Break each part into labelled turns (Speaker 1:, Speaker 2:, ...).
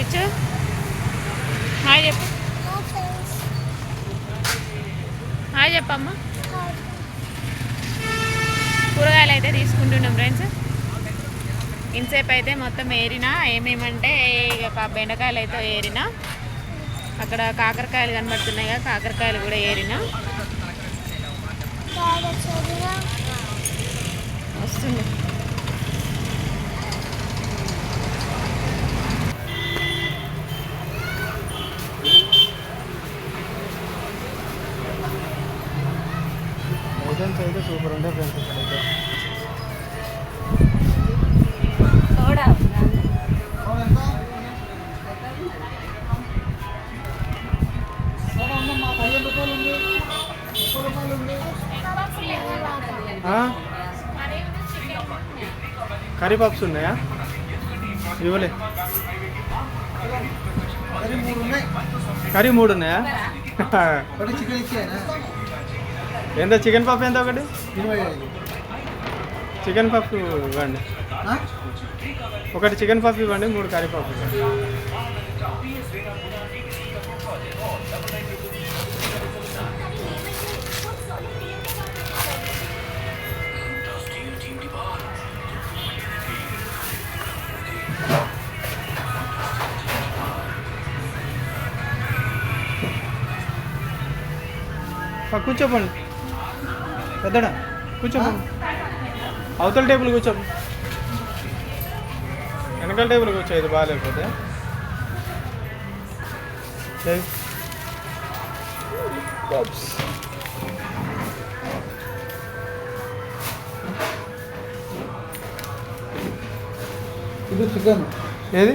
Speaker 1: ఇచ్చు హాయ్ చెప్పు హాయ్ చెప్పమ్మా కూరగాయలు అయితే తీసుకుంటున్నాం ఫ్రెండ్స్ ఇంతసేపు అయితే మొత్తం ఏరినా ఏమేమంటే ఇక బెండకాయలు అయితే ఏరినా. అక్కడ కాకరకాయలు కనబడుతున్నాయి కదా కాకరకాయలు కూడా ఏరినా. వస్తుంది.
Speaker 2: కర్రీ పప్స్ ఉన్నాయా? ఇవ్వలే. కర్రీ మూడు ఉన్నాయా? ఎంత చికెన్ పఫ్ ఎంత ఒకటి? చికెన్ పఫ్ ఇవ్వండి. ఒకటి చికెన్ పఫ్ ఇవ్వండి మూడు కర్రీ పఫ్ ఇవ్వండి. కూర్చోపండి. పెద్దడా కూర్చోపండి. అవతల టేబుల్ కూర్చో వెనకాల టేబుల్ కూర్చో ఇది బాగాలేకపోతే.
Speaker 3: ఇది చికెన్.
Speaker 2: ఏది?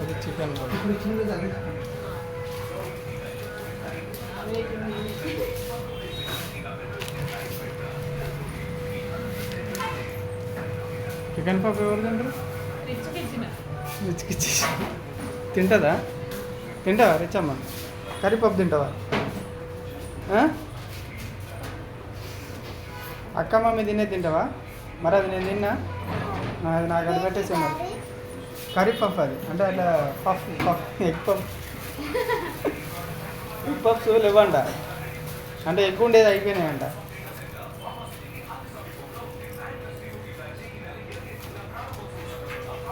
Speaker 2: అది చికెన్ బాబు.
Speaker 3: ఇప్పుడు ఇచ్చింది కదా
Speaker 2: చికెన్ పఫ్ ఎవరు తింటారు రిచ్కి తింటుందా? తింటావా రిచమ్మ కర్రీ పప్పు తింటావా? అక్క మమ్మీ తినే తింటావా? మరి అది నేను తిన్నా? అది నాకు అది పెట్టేసి మరి కర్రీ పఫ్ అది. అంటే అట్లా puff puff egg puff. Egg puffs లేవంట. అంటే ఎగ్ ఉండేది అయిపోయినాయంట.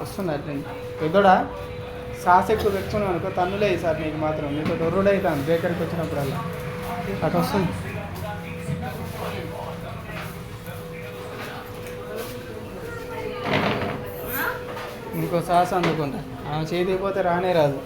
Speaker 2: వస్తుంది అట్లా పెద్దోడా సాస్ ఎక్కువ పెట్టుకున్నావు అనుకో తన్నులే సార్ నీకు మాత్రం. నీకు డొర్రుడు అవుతాను బేకరీకి వచ్చినప్పుడల్లా. అటు వస్తుంది. ఇంకో సాస్ అందుకుంటా. ఆమె చేతికి పోతే రానే రాదు.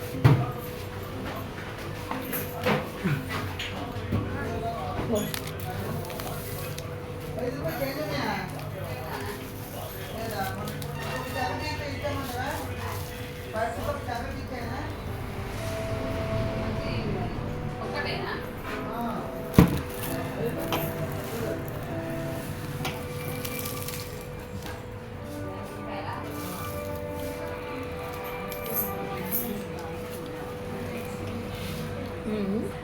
Speaker 2: mm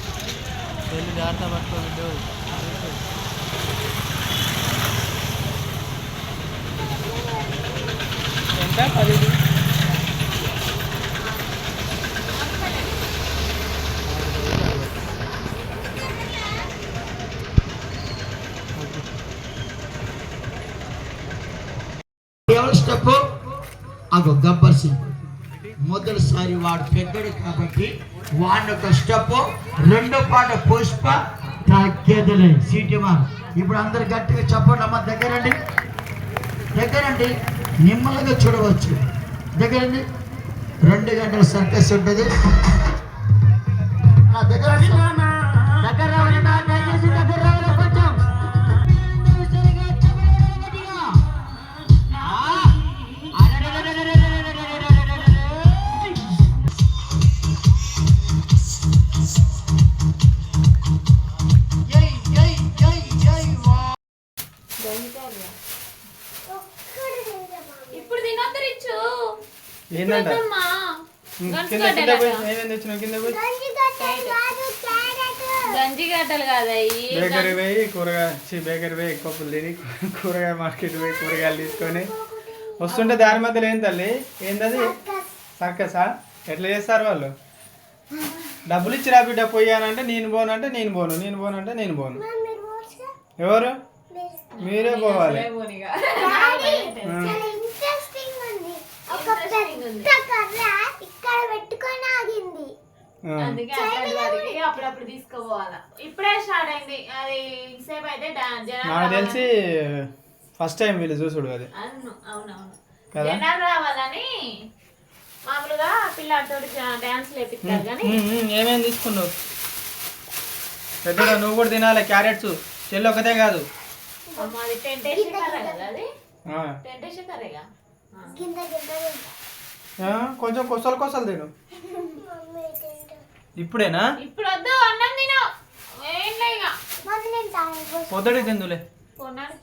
Speaker 2: Ele
Speaker 4: já o Eu estou a Gabar Simples. మొదటిసారి వాడు పెద్దడు కాబట్టి వాడిని ఒక స్టెప్ రెండో పాట పుష్ప తగ్గేదిలే. సీటిమా ఇప్పుడు అందరు గట్టిగా చెప్పండి అమ్మ దగ్గరండి. దగ్గరండి. నిమ్మలుగా చూడవచ్చు. దగ్గరండి. రెండు గంటల సర్కస్ ఉంటుంది. దగ్గర దగ్గర దగ్గర
Speaker 2: కింద కింద పోయి ఏమేమి తెచ్చినావు? కింద పోయి?
Speaker 1: గంజి గడ్డలు కాదయ్యి
Speaker 2: బేకరీ పోయి కూరగాయ బేకరీ పోయి పప్పులు తిని కూరగాయ మార్కెట్ పోయి కూరగాయలు తీసుకొని వస్తుంటే దారి మధ్యలో ఏం తల్లి? ఏంటది సర్కసా. ఎట్లా చేస్తారు వాళ్ళు? డబ్బులు ఇచ్చి రా బిడ్డ పోయానంటే నేను పోనంటే నేను పోను నేను పోనంటే నేను పోను. ఎవరు? మీరే పోవాలి
Speaker 5: ఇంట్రెస్టింగ్ ఉంది ఒక పెద్ద కర్ర ఇక్కడ పెట్టుకొని ఆగింది
Speaker 2: ఆ.
Speaker 1: అందుకే అట్లాంటి వారికి అప్పుడప్పుడు తీసుకుపోవాలా. ఇప్పుడే స్టార్ట్ అయింది. అది సేపు అయితే
Speaker 2: నాకు తెలిసి ఫస్ట్ టైం వీళ్ళు చూసుడు అది.
Speaker 1: అవును అవునవును.
Speaker 2: కదా?
Speaker 1: జనాలు రావాలని మామూలుగా పిల్లాడితో డాన్స్ లేపిస్తారు కానీ.
Speaker 2: ఏమేమి తీసుకున్నావు? పెద్దగా నువ్వు కూడా తినాలి క్యారెట్స్. చెల్లి ఒకటే కాదు.
Speaker 1: అది కర్రే అది? కర్రేగా?
Speaker 2: కొంచెం కొసలు కొసలు తిను. ఇప్పుడేనా?
Speaker 1: ఇప్పుడు వద్దు అన్నం తిను.
Speaker 2: పొద్దుడి తిందులే.
Speaker 1: కొన్నాడు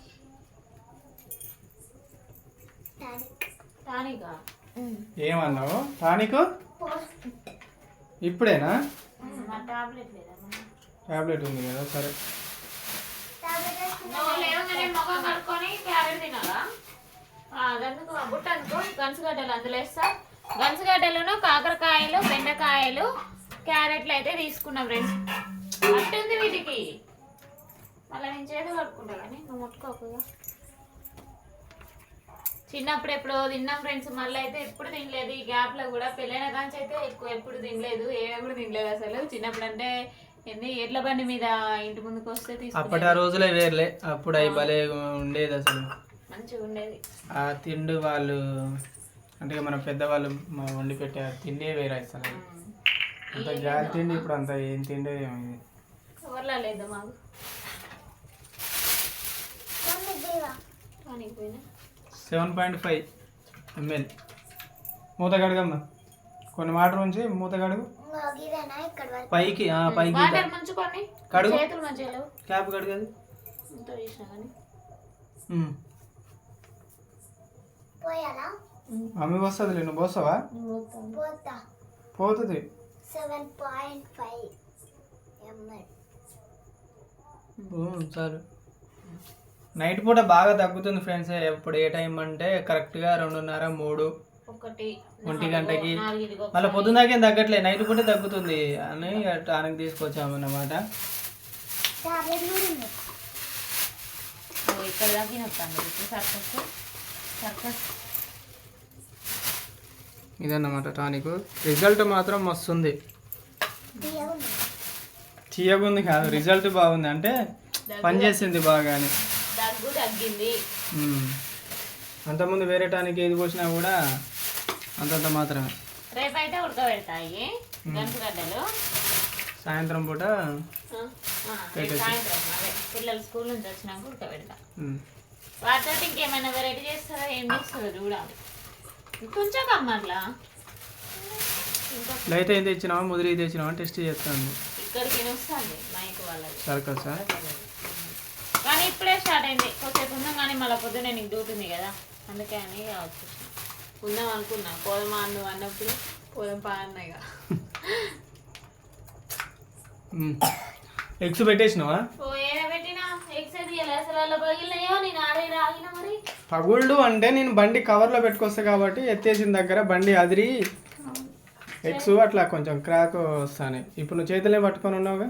Speaker 1: టానికా?
Speaker 2: ఏమన్నావు? టానిక్? ఇప్పుడేనా?
Speaker 1: మా టాబ్లెట్
Speaker 2: ఉంది కదా సరే.
Speaker 1: నువ్వు లేవగానే మొఖం కడుక్కొని క్యారెట్ తినాలా అదందుకు బుట్ట అనుకో గన్సుగడ్డలు అందులో వేస్తా. గన్సుగడ్డలను కాకరకాయలు బెండకాయలు క్యారెట్లు అయితే తీసుకున్నాం ఫ్రెండ్స్. అట్టుంది వీటికి. మళ్ళీ నేను చేతి కడుక్కుంటా కానీ నువ్వు ముట్టుకోకుగా చిన్నప్పుడు ఎప్పుడో తిన్నాం ఫ్రెండ్స్. మళ్ళీ అయితే ఎప్పుడు తినలేదు. ఈ గ్యాప్లో కూడా పెళ్ళైన కాంచి అయితే ఎక్కువ ఎప్పుడు తినలేదు. ఏడ కూడా తినలేదు అసలు. చిన్నప్పుడు అంటే ఏంది? ఎడ్ల బండి మీద ఇంటి ముందుకు వస్తే
Speaker 2: అప్పటి ఆ రోజులే వేర్లే. అప్పుడు అవి భలే ఉండేది అసలు.
Speaker 1: మంచిగా ఉండేది.
Speaker 2: ఆ తిండి వాళ్ళు అంటే మన పెద్దవాళ్ళు వండి పెట్టే తిండే వేరే అసలు. అంత గాలి తిండి ఇప్పుడు అంత ఏం తిండి
Speaker 1: కవర్లా లేదు మాకు?
Speaker 2: Seven point five ML. మూత కడగమ్మా. కొన్ని వాటర్ ఉంచి మూత కడుగు.
Speaker 5: ఇదేనా ఇక్కడ వరకు.
Speaker 2: పైకి ఆ, పైకి కడుగు. క్యాప్
Speaker 5: పోయాలా?
Speaker 2: మమ్మీ వస్తుంది నువ్వు పోస్తావా?
Speaker 5: పోతా.
Speaker 2: పోతుంది.
Speaker 5: సెవెన్ పాయింట్ ఫైవ్ ఎంఎల్
Speaker 2: చాలు నైట్ పూట బాగా తగ్గుతుంది ఫ్రెండ్స్ ఎప్పుడు ఏ టైం అంటే కరెక్ట్గా రెండున్నర మూడు
Speaker 1: ఒకటి
Speaker 2: ఒంటి గంటకి. మళ్ళీ పొద్దున్నాకేం తగ్గట్లే నైట్ పూట తగ్గుతుంది అని టానికి
Speaker 1: ఇక్కడ దాకా వస్తాను ఇప్పుడు సర్కస్ సర్కస్.
Speaker 2: ఇదన్నమాట టానిక్. రిజల్ట్ మాత్రం మస్తుంది. తీయగుంది కాదు రిజల్ట్ బాగుంది. అంటే పనిచేసింది బాగా అని
Speaker 1: దగ్గు తగ్గింది.
Speaker 2: ఉమ్. అంతకుముందు వేరే టానిక్ ఏది పోసినా కూడా అంతంత మాత్రమే.
Speaker 1: రేపైతే ఉడకబెడతాయి. గంటగడ్డలు
Speaker 2: సాయంత్రం పూట
Speaker 1: పిల్లలు స్కూల్ నుంచి వచ్చినాక ఉడకబెడతా. వాటితో ఇంకేమైనా వెరైటీ చేస్తారా? ఏం చేస్తారో చూడాలి. కొంచెం కమ్మట్లా? ఇంకా
Speaker 2: లైట్ ఏం తెచ్చినావా? ముదిరి తెచ్చినావా? టెస్ట్ చేస్తాను
Speaker 1: ఇక్కడికి వస్తుంది మైక్ వాళ్ళది.
Speaker 2: సర్కసా
Speaker 1: కానీ ఇప్పుడే స్టార్ట్ అయింది. కొద్దిసేపు ఉందాం కానీ మళ్ళీ పొద్దునే నీకు ఉంది కదా. అందుకే అని వచ్చేసిన ఉందాం అనుకున్నా. పోదామా నువ్వు అన్నప్పుడు? పోదాం పా అన్నయ్య
Speaker 2: ఎగ్స్ పెట్టేసినావా?
Speaker 1: ఓ ఏడ పెట్టినా? ఎక్సైజ్ అసలు అలా పగిలినాయో? నేను ఆడే ఆగిన మరి?
Speaker 2: పగుళ్ళు అంటే నేను బండి కవర్లో పెట్టుకొస్తా కాబట్టి ఎత్తేసిన దగ్గర బండి అదిరి. ఎగ్స్ అట్లా కొంచెం క్రాక్ వస్తాయి ఇప్పుడు నువ్వు చేతులే పట్టుకొని ఉన్నావుగా?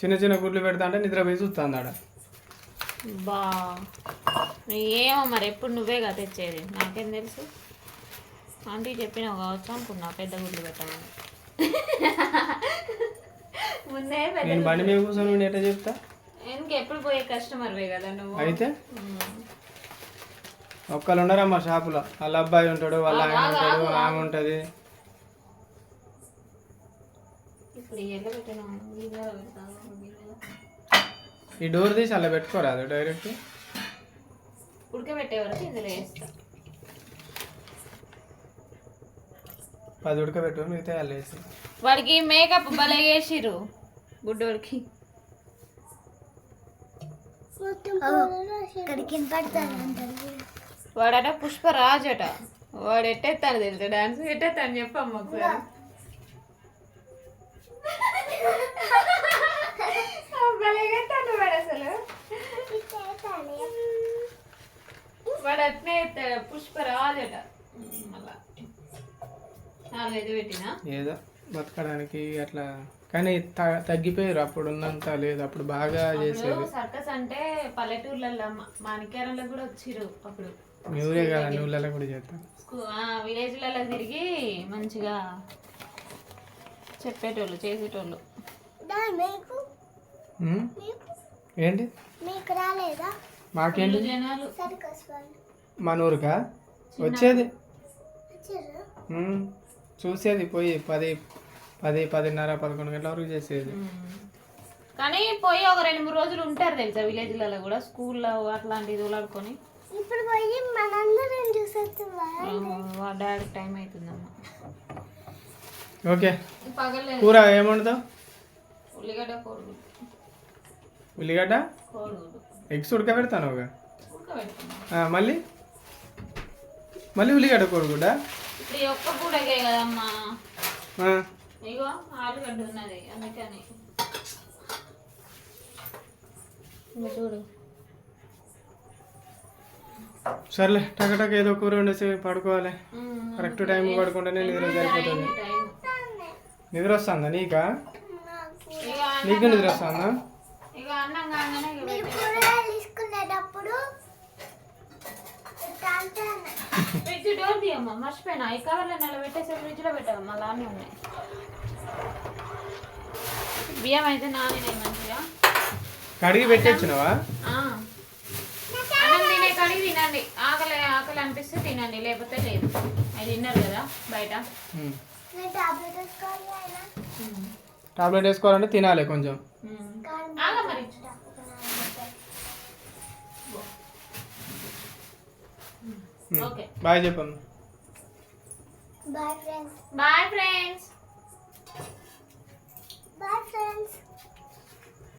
Speaker 2: చిన్న చిన్న గుడ్లు పెడతా అంటే నిద్ర పోయి చూస్తుంది ఆడ.
Speaker 1: బా. ఏమో మరి ఎప్పుడు నువ్వే కదా తెచ్చేది? నాకేం తెలుసు? ఆంటీ చెప్పినావు కావచ్చు అనుకున్నా పెద్ద గుడ్లు పెట్టమని. ముందే
Speaker 2: నేను బండి మీద కూర్చొని ఎట్లా చెప్తా?
Speaker 1: ఇంకెప్పుడు పోయే కస్టమర్వే కదా నువ్వు?
Speaker 2: అయితే. ఒక్కళ్ళు ఉండరమ్మా షాపులో. వాళ్ళ అబ్బాయి ఉంటాడు వాళ్ళ ఆయన ఉంటాడు ఆమె ఉంటుంది. ఈ డోర్ తీసి అలా పెట్టుకోరాదు డైరెక్ట్?
Speaker 1: ఉడకబెట్టే వరకు ఇందులో వేస్తా.
Speaker 2: పది ఉడకబెట్టు మిగతా వాళ్ళు వేసి.
Speaker 1: వాడికి మేకప్ భలే చేసిర్రు గుడ్డోడికి వాడట పుష్ప రాజట వాడు ఎట్టేస్తాను తెలుసు? డాన్స్ ఎట్టేస్తాను చెప్పమ్మ ఒకసారి. రాజట వాడు అట్నే ఎత్తాడు మళ్ళా. నాలుగైదు పెట్టినా?
Speaker 2: ఏదో. బతకడానికి అట్లా. కానీ తగ్గిపోయారు. అప్పుడు ఉన్నంత లేదు. అప్పుడు బాగా చేసేది.
Speaker 1: సర్కస్ అంటే పల్లెటూర్లలో మాణిక్యారంలో కూడా వచ్చిర్రు అప్పుడు.
Speaker 2: మీ ఊరే కదా నువ్వులలో కూడా చేస్తాను
Speaker 1: స్కూ విలేజ్లలో తిరిగి మంచిగా చెప్పేటోళ్ళు చేసేటోళ్ళు?
Speaker 2: ఏంటి?
Speaker 5: మీకు రాలేదా?
Speaker 2: మాకేంటి?
Speaker 1: జనాలు.
Speaker 5: సర్కస్ వాళ్ళు.
Speaker 2: మన ఊరుకా? వచ్చేది.
Speaker 5: వచ్చారు.
Speaker 2: చూసేది పోయి పది పది పదిన్నర పదకొండు గంటల వరకు చేసేది.
Speaker 1: కానీ పోయి ఒక రెండు మూడు రోజులు ఉంటారు తెలుసా విలేజ్లలో కూడా స్కూల్లో అట్లాంటిది ఊలాడుకొని
Speaker 5: ఇప్పుడు పోయి మనందరం
Speaker 1: వా? డాడీకి టైం అవుతుందమ్మా
Speaker 2: ఓకే.
Speaker 1: పగలేదు
Speaker 2: కూర ఏమండుతావు
Speaker 1: ఉల్లిగడ్డ కోడిగుడ్డు
Speaker 2: ఉల్లిగడ్డ?
Speaker 1: కోడిగుడ్డు
Speaker 2: ఎగ్స్ ఉడకబెడతాను. ఒక మళ్ళీ? మళ్ళీ ఉల్లిగడ్డ కొడుకుడా
Speaker 1: ఇప్పుడు ఒక్క పూటకే కదమ్మా. ఇగో ఆలుగడ్డ ఉన్నది అందుకని. చూడు.
Speaker 2: సర్లే టక టక ఏదో కూర వండేసి పడుకోవాలి. కరెక్ట్ టైం పడుకుంటేనే నిద్ర సరిపోతుంది. నిద్ర వస్తుందా నీకా? నీకు నిద్ర వస్తుందా.
Speaker 1: ఫ్రిడ్జ్ డోర్ తీయమ్మా మర్చిపోయినా. ఈ కవర్లో నెల పెట్టేసి ఫ్రిడ్జ్లో పెట్టాము మళ్ళీ అన్నీ ఉన్నాయి. బియ్యం అయితే నానినాయి మంచిగా.
Speaker 2: కడిగి పెట్టొచ్చినావా?
Speaker 1: ఆ. అన్నం తినే కడిగి తినండి. ఆకలి ఆకలి అనిపిస్తే తినండి లేకపోతే లేదు. అది తిన్నారు కదా బయట.
Speaker 5: నేను టాబ్లెట్
Speaker 2: వేసుకోవాలంటే తినాలి కొంచెం.
Speaker 1: ఆగ మరి.
Speaker 2: బాయ్ చెప్పమ్మా.
Speaker 5: Bye friends.
Speaker 1: Bye friends.
Speaker 5: Bye friends